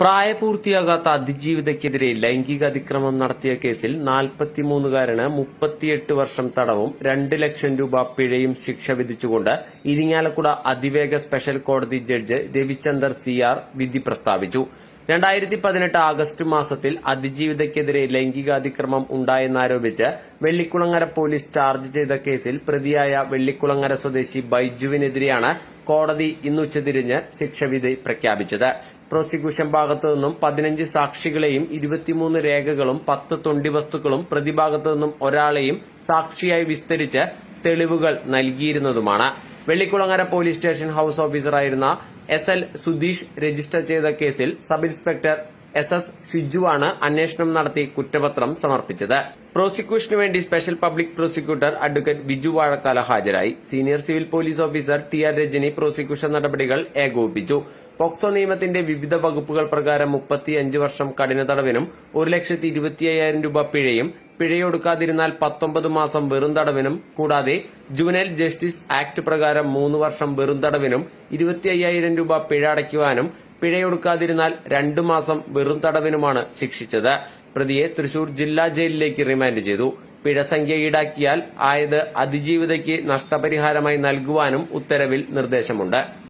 പ്രായപൂർത്തിയാകാത്ത അതിജീവിതയ്ക്കെതിരെ ലൈംഗിക അതിക്രമം നടത്തിയ കേസിൽ നാൽപ്പത്തിമൂന്നുകാരന് മുപ്പത്തിയെട്ട് വർഷം തടവും രണ്ട് ലക്ഷം രൂപ പിഴയും ശിക്ഷ വിധിച്ചുകൊണ്ട് ഇരിങ്ങാലക്കുട അതിവേഗ സ്പെഷ്യൽ കോടതി ജഡ്ജ് രവിചന്ദർ സി ആർ വിധി പ്രസ്താവിച്ചു. രണ്ടായിരത്തി പതിനെട്ട് ആഗസ്റ്റ് മാസത്തിൽ അതിജീവിതയ്ക്കെതിരെ ലൈംഗികാതിക്രമം ഉണ്ടായെന്നാരോപിച്ച് വെള്ളിക്കുളങ്ങര പോലീസ് ചാർജ് ചെയ്ത കേസിൽ പ്രതിയായ വെള്ളിക്കുളങ്ങര സ്വദേശി ബൈജുവിനെതിരെയാണ് കോടതി ഇന്ന് ഉച്ചതിരിഞ്ഞ് ശിക്ഷവിധി പ്രഖ്യാപിച്ചത്. പ്രോസിക്യൂഷൻ ഭാഗത്തു നിന്നും പതിനഞ്ച് സാക്ഷികളെയും ഇരുപത്തിമൂന്ന് രേഖകളും പത്ത് തൊണ്ടി വസ്തുക്കളും പ്രതിഭാഗത്തു നിന്നും ഒരാളെയും സാക്ഷിയായി വിസ്തരിച്ച് തെളിവുകൾ നൽകിയിരുന്നതുമാണ്. വെള്ളിക്കുളങ്ങര പോലീസ് സ്റ്റേഷൻ ഹൌസ് ഓഫീസറായിരുന്ന എസ് എൽ സുധീഷ് രജിസ്റ്റർ ചെയ്ത കേസിൽ സബ് ഇൻസ്പെക്ടർ എസ് എസ് ഷിജുവാണ് അന്വേഷണം നടത്തി കുറ്റപത്രം സമർപ്പിച്ചത്. പ്രോസിക്യൂഷന് വേണ്ടി special public prosecutor advocate Biju Vazhakkala ഹാജരായി. Senior civil police officer T R Rajani prosecution നടപടികൾ ഏകോപിപ്പിച്ചു. പോക്സോ നിയമത്തിന്റെ വിവിധ വകുപ്പുകൾ പ്രകാരം മുപ്പത്തിയഞ്ച് വർഷം കഠിന തടവിനും ഒരു ലക്ഷത്തി ഇരുപത്തിയ്യായിരം രൂപ പിഴയും പിഴയൊടുക്കാതിരുന്നാൽ പത്തൊമ്പത് മാസം വെറും തടവിനും കൂടാതെ ജുവനൈൽ ജസ്റ്റിസ് ആക്ട് പ്രകാരം മൂന്ന് വർഷം വെറും തടവിനും ഇരുപത്തി അയ്യായിരം രൂപ പിഴ അടയ്ക്കുവാനും പിഴയൊടുക്കാതിരുന്നാൽ രണ്ടു മാസം വെറും തടവിനുമാണ് ശിക്ഷിച്ചത്. പ്രതിയെ തൃശൂർ ജില്ലാ ജയിലിലേക്ക് റിമാൻഡ് ചെയ്തു. പിഴ സംഖ്യ ഈടാക്കിയാൽ ആയത് അതിജീവിതയ്ക്ക് നഷ്ടപരിഹാരമായി നൽകുവാനും ഉത്തരവിൽ നിർദ്ദേശമുണ്ട്.